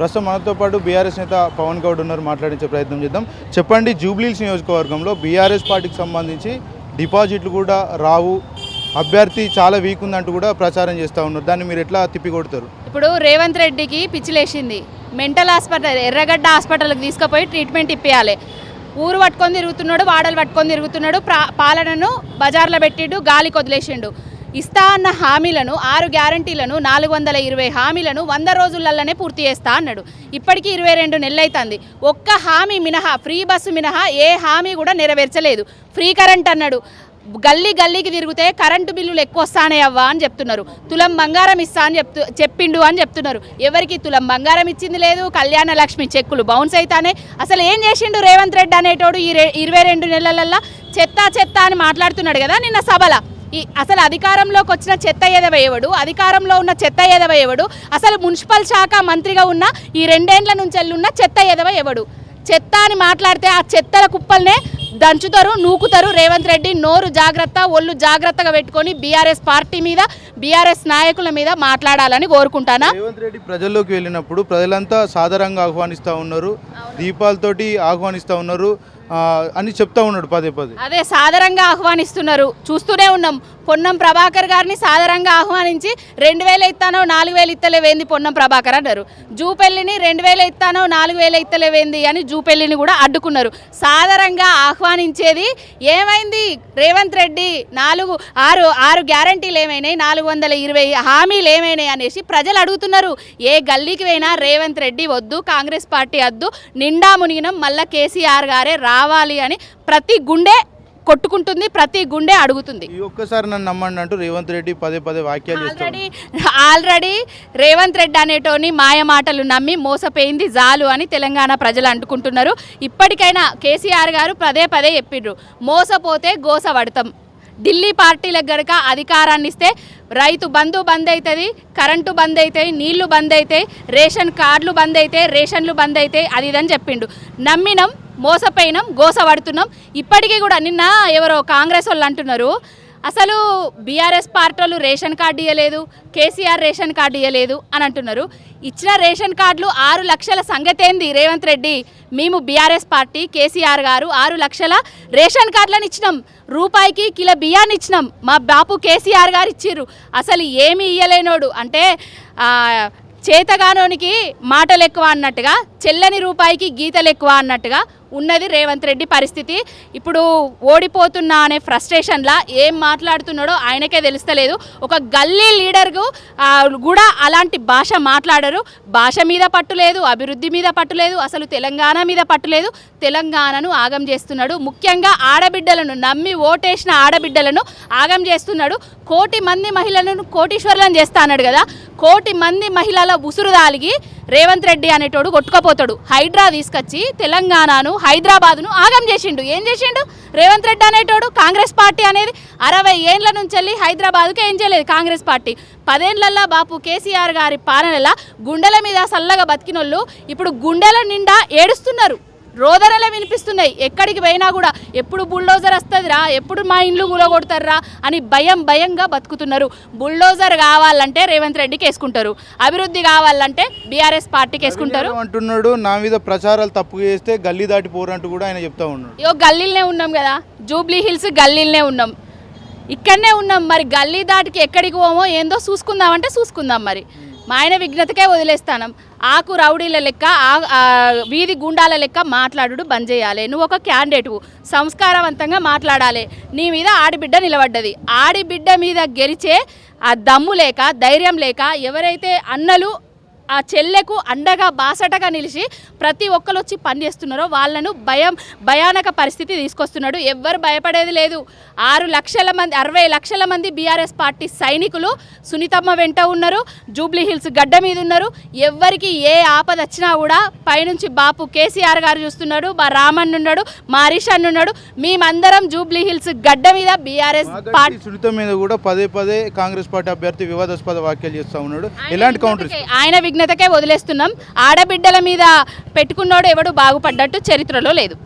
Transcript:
ప్రస్తుతం మనతో పాటు బీఆర్ఎస్ నేత పవన్ గౌడ్ ఉన్నారు మాట్లాడించే ప్రయత్నం చేద్దాం. చెప్పండి జూబ్లీల్స్ నియోజకవర్గంలో బీఆర్ఎస్ పార్టీకి సంబంధించి డిపాజిట్లు కూడా రావు అభ్యర్థి చాలా వీక్ ఉందంటూ కూడా ప్రచారం చేస్తూ ఉన్నారు. దాన్ని మీరు ఎట్లా తిప్పికొడతారు? ఇప్పుడు రేవంత్ రెడ్డికి పిచ్చిలేసింది. మెంటల్ హాస్పిటల్ ఎర్రగడ్డ హాస్పిటల్కి తీసుకుపోయి ట్రీట్మెంట్ ఇప్పించాలి ఊరు పట్టుకొని తిరుగుతున్నాడు వాడలు పట్టుకొని తిరుగుతున్నాడు పాలనను బజార్లో పెట్టిండు గాలికి వదిలేసిండు. ఇస్తా అన్న హామీలను ఆరు గ్యారంటీలను నాలుగు వందల ఇరవై హామీలను వంద రోజులలోనే పూర్తి చేస్తా అన్నాడు. ఇప్పటికీ ఇరవై రెండు నెలలైతుంది. ఒక్క హామీ మినహా ఫ్రీ బస్సు మినహా ఏ హామీ కూడా నెరవేర్చలేదు. ఫ్రీ కరెంట్ అన్నాడు. గల్లీ గల్లీకి తిరిగితే కరెంటు బిల్లులు ఎక్కువ వస్తానే అవ్వా అని చెప్తున్నారు. తులం బంగారం ఇస్తా అని చెప్తూ చెప్పిండు అని చెప్తున్నారు. ఎవరికి తులం బంగారం ఇచ్చింది లేదు కళ్యాణ లక్ష్మి చెక్కులు బౌన్స్ అయితానే. అసలు ఏం చేసిండు రేవంత్ రెడ్డి అనేటోడు ఈ ఇరవై రెండు నెలలల్లో చెత్త చెత్త అని మాట్లాడుతున్నాడు కదా నిన్న సభలో. ఈ అసలు అధికారంలోకి వచ్చిన చెత్త ఎదవేయవడు అధికారంలో ఉన్న చెత్త ఎదవేయవడు అసలు మున్సిపల్ శాఖ మంత్రిగా ఉన్న ఈ రెండేండ్ల నుంచి ఉన్న చెత్త ఎదవ ఎవడు చెత్త అని మాట్లాడితే ఆ చెత్తల కుప్పల్నే దంచుతారు నూకుతారు రేవంత్ రెడ్డి నోరు జాగ్రత్త ఒళ్ళు జాగ్రత్తగా పెట్టుకొని బీఆర్ఎస్ పార్టీ మీద బీఆర్ఎస్ నాయకుల మీద మాట్లాడాలని కోరుకుంటానా? రేవంత్ రెడ్డి ప్రజల్లోకి వెళ్ళినప్పుడు ప్రజలంతా సాధారణంగా ఆహ్వానిస్తూ ఉన్నారు దీపాలతోటి ఆహ్వానిస్తూ ఉన్నారు అని చెప్తా ఉన్నాడు పదే పదే. అదే సాదరంగా ఆహ్వానిస్తున్నారు. చూస్తూనే ఉన్నాం. పొన్నం ప్రభాకర్ గారిని సాదరంగా ఆహ్వానించి రెండు వేల ఇస్తానో నాలుగు వేలు ఇస్తలేవేంది పొన్నం ప్రభాకర్ అన్నారు. జూపెల్లిని రెండు వేల ఇస్తానో నాలుగు వేల ఇస్తలేవేంది అని జూపెల్లిని కూడా అడ్డుకున్నారు. సాదరంగా ఆహ్వానించేది ఏమైంది? రేవంత్ రెడ్డి నాలుగు ఆరు ఆరు గ్యారంటీలు ఏమైనాయి? నాలుగు వందల ఇరవై హామీలు ఏమైనాయి అనేసి ప్రజలు అడుగుతున్నారు. ఏ గల్లీకి పోయినా రేవంత్ రెడ్డి వద్దు కాంగ్రెస్ పార్టీ వద్దు నిండా మునిగినం మళ్ళా కేసీఆర్ గారే రావాలి అని ప్రతి గుండె కొట్టుకుంటుంది ప్రతి గుండె అడుగుతుంది. ఈ ఒక్కసారి నన్ను నమ్మండి అంటూ రేవంత్ రెడ్డి పదే పదే చేస్తూ ఆల్రెడీ ఆల్రెడీ రేవంత్ రెడ్డి అనేటోని మాయ మాటలు నమ్మి మోసపోయింది జాలు అని తెలంగాణ ప్రజలు అంటుకుంటున్నారు. ఇప్పటికైనా కేసీఆర్ గారు పదే పదే చెప్పిండ్రు మోసపోతే గోస పడతాం. ఢిల్లీ పార్టీలకు గనక అధికారాన్ని ఇస్తే రైతు బంధు బంద్ అవుతుంది కరెంటు బంద్ అవుతాయి నీళ్ళు బంద్ అవుతాయి రేషన్ కార్డులు బంద్ అవుతాయి రేషన్లు బంద్ అవుతాయి అది ఇదని చెప్పిండు. నమ్మినం మోసపోయినాం గోస పడుతున్నాం ఇప్పటికీ కూడా నిన్న ఎవరో కాంగ్రెస్ వాళ్ళు అంటున్నారు అసలు బీఆర్ఎస్ పార్టీ వాళ్ళు రేషన్ కార్డు ఇవ్వలేదు కేసీఆర్ రేషన్ కార్డు ఇవ్వలేదు అని అంటున్నారు. ఇచ్చిన రేషన్ కార్డులు ఆరు లక్షల సంగతేంది రేవంత్ రెడ్డి మేము బీఆర్ఎస్ పార్టీ కేసీఆర్ గారు ఆరు లక్షల రేషన్ కార్డులను ఇచ్చినాం. రూపాయికి కిలో బియ్యాన్ని ఇచ్చినాం. మా బాపు కేసీఆర్ గారు ఇచ్చిర్రు. అసలు ఏమి ఇయ్యలేనోడు. అంటే చేతగానోనికి మాటలు ఎక్కువ అన్నట్టుగా చెల్లని రూపాయికి గీతలు ఎక్కువ అన్నట్టుగా ఉన్నది రేవంత్ రెడ్డి పరిస్థితి. ఇప్పుడు ఓడిపోతున్నా అనే ఫ్రస్ట్రేషన్లా ఏం మాట్లాడుతున్నాడో ఆయనకే తెలుస్తలేదు. ఒక గల్లీ లీడర్కు కూడా అలాంటి భాష మాట్లాడరు. భాష మీద పట్టు లేదు అభివృద్ధి మీద పట్టు లేదు అసలు తెలంగాణ మీద పట్టులేదు తెలంగాణను ఆగం చేస్తున్నాడు. ముఖ్యంగా ఆడబిడ్డలను నమ్మి ఓటేసిన ఆడబిడ్డలను ఆగం చేస్తున్నాడు. కోటి మంది మహిళలను కోటీశ్వర్లను చేస్తా అన్నాడు కదా. కోటి మంది మహిళల ఉసురు దాలిగి రేవంత్ రెడ్డి అనేటోడు కొట్టుకపోతాడు. హైడ్రా తీసుకొచ్చి తెలంగాణను హైదరాబాద్ను ఆగం చేసిండు. ఏం చేసిండు? రేవంత్ రెడ్డి అనేటోడు కాంగ్రెస్ పార్టీ అనేది అరవై ఏండ్ల నుంచి వెళ్ళి హైదరాబాద్కి ఏం చేయలేదు కాంగ్రెస్ పార్టీ. పదేండ్లల్లో బాపు కేసీఆర్ గారి పాలనలా గుండెల మీద సల్లగా బతికినోళ్ళు ఇప్పుడు గుండెల నిండా ఏడుస్తున్నారు. రోదనలే వినిపిస్తున్నాయి. ఎక్కడికి పోయినా కూడా ఎప్పుడు బుల్డోజర్ వస్తుందిరా ఎప్పుడు మా ఇండ్లు కూలగొడతారా అని భయం భయంగా బతుకుతున్నారు. బుల్డోజర్ కావాలంటే రేవంత్ రెడ్డికి వేసుకుంటారు అభివృద్ధి కావాలంటే బీఆర్ఎస్ పార్టీకి వేసుకుంటారు అంటున్నాడు నా మీద ప్రచారాలు తప్పు చేస్తే గల్లీ దాటి పోరంటూ కూడా ఆయన చెప్తా ఉన్నాడు. ఇగో గల్లీలనే ఉన్నాం కదా. జూబ్లీ హిల్స్ గల్లీలనే ఉన్నాం. ఇక్కడనే ఉన్నాం. మరి గల్లీ దాటికి ఎక్కడికి పోమో ఏందో చూసుకుందామంటే చూసుకుందాం మరి. మా ఆయన విఘ్నతకే వదిలేస్తానం. ఆకు రౌడీల లెక్క ఆ- వీధి గుండాల లెక్క మాట్లాడుడు బంద్ చేయాలి. నువ్వు ఒక క్యాండిడేట్ సంస్కారవంతంగా మాట్లాడాలి. నీ మీద ఆడిబిడ్డ నిలబడ్డది. ఆడిబిడ్డ మీద గెలిచే ఆ దమ్ము లేక ధైర్యం లేక ఎవరైతే అన్నలు ఆ చెల్లెకు అండగా బాసటగా నిలిచి ప్రతి ఒక్కరు వచ్చి పనిచేస్తున్నారో వాళ్ళను భయం భయానక పరిస్థితి తీసుకొస్తున్నాడు. ఎవ్వరు భయపడేది లేదు. ఆరు లక్షల మంది అరవై లక్షల మంది బీఆర్ఎస్ పార్టీ సైనికులు సునీతమ్మ వెంట ఉన్నారు. జూబ్లీ హిల్స్ గడ్డ మీద ఉన్నారు. ఎవ్వరికి ఏ ఆపద వచ్చినా కూడా పైనుంచి బాపు కేసీఆర్ గారు చూస్తున్నాడు మా రామన్ ఉన్నాడు మా హరీష్ అన్న ఉన్నాడు. మేమందరం జూబ్లీ హిల్స్ గడ్డ మీద బీఆర్ఎస్ పార్టీ సునీత మీద కూడా పదే పదే కాంగ్రెస్ పార్టీ అభ్యర్థి వివాదాస్పద వ్యాఖ్యలు చేస్తూ ఉన్నాడు. ఎలాంటి కౌంటర్ ఆయన కృతజ్ఞతకే వదిలేస్తున్నాం. ఆడబిడ్డల మీద పెట్టుకున్నాడు ఎవడు బాగుపడ్డట్టు చరిత్రలో లేదు.